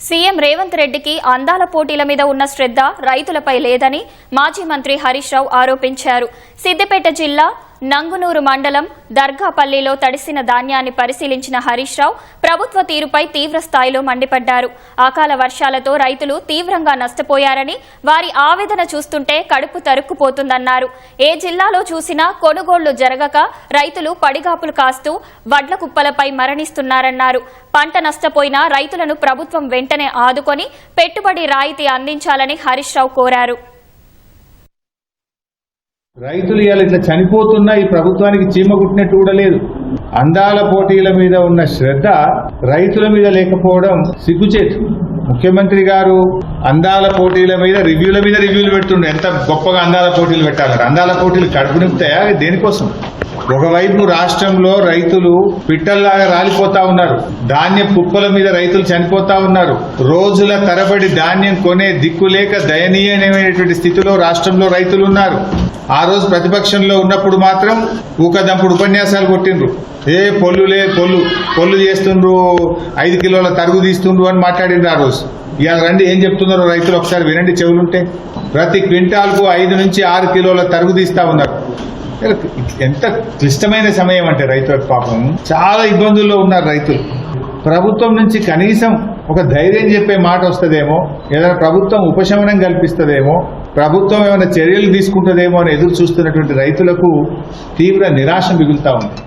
CM Revanth రెడ్డికి అందాల పోటీల మీద ఉన్న శ్రద్ధ రైతులపై లేదని మాజీ మంత్రి హరీష్ రావు ఆరోపించారు. సిద్దిపేట జిల్లా నంగునూరు మండలం దర్గాపల్లిలో తడిసిన ధాన్యాన్ని పరిశీలించిన హరీష్ రావు ప్రభుత్వ తీరుపై తీవ్ర స్థాయిలో మండిపడ్డారు. అకాల వర్షాలతో రైతులు తీవ్రంగా నష్టపోయారని వారి ఆవేదన చూస్తుంటే కడుపు తరుక్కుపోతుందన్నారు. ఏ జిల్లాలో చూసినా కొనుగోళ్ళు జరగక రైతులు పడిగాపులు కాస్తూ వడ్ల కుప్పలపై మరణిస్తున్నారన్నారు. పంట నష్టపోయిన రైతులను ప్రభుత్వం వెంటనే ఆదుకొని పెట్టుబడి రాయితీ అందించాలని హరీష్ రావు కోరారు. రైతులు ఇవాళ ఇట్లా చనిపోతున్నా ఈ ప్రభుత్వానికి చీమ కుట్టినట్టు కూడా లేదు. అందాల పోటీల మీద ఉన్న శ్రద్ధ రైతుల మీద లేకపోవడం సిగ్గుచేటు. ముఖ్యమంత్రి గారు అందాల పోటీల మీద రివ్యూల మీద రివ్యూలు పెడుతుండే. ఎంత గొప్పగా అందాల పోటీలు పెట్టాలి అందాల పోటీలు కడుపు నింపుతాయా? దేనికోసం? ఒకవైపు రాష్ట్రంలో రైతులు పిట్టల్లాగా రాలిపోతా ఉన్నారు. ధాన్యం కుప్పల మీద రైతులు చనిపోతా ఉన్నారు. రోజుల తరబడి ధాన్యం కొనే దిక్కు లేక దయనీయమైనటువంటి స్థితిలో రాష్ట్రంలో రైతులు ఉన్నారు. ఆ రోజు ప్రతిపక్షంలో ఉన్నప్పుడు మాత్రం ఊకదంపుడు ఉపన్యాసాలు కొట్టిండ్రు. ఏ పొల్లులే పొల్లు పొల్లు చేస్తుండ్రు ఐదు కిలోల తరుగు తీస్తుండ్రు అని మాట్లాడిండ్రు ఆ రోజు. ఇవాళ రండి ఏం చెప్తున్నారో రైతులు ఒకసారి వినండి చెవులుంటే. ప్రతి క్వింటాల్కు ఐదు నుంచి ఆరు కిలోల తరుగు తీస్తా ఉన్నారు. ఎంత క్లిష్టమైన సమయం అంటే రైతులకు పాపం. చాలా ఇబ్బందుల్లో ఉన్నారు రైతులు. ప్రభుత్వం నుంచి కనీసం ఒక ధైర్యం చెప్పే మాట వస్తుందేమో ఏదైనా ప్రభుత్వం ఉపశమనం కల్పిస్తుందేమో ప్రభుత్వం ఏమైనా చర్యలు తీసుకుంటుందేమో అని ఎదురు చూస్తున్నటువంటి రైతులకు తీవ్ర నిరాశ మిగులుతా ఉంది.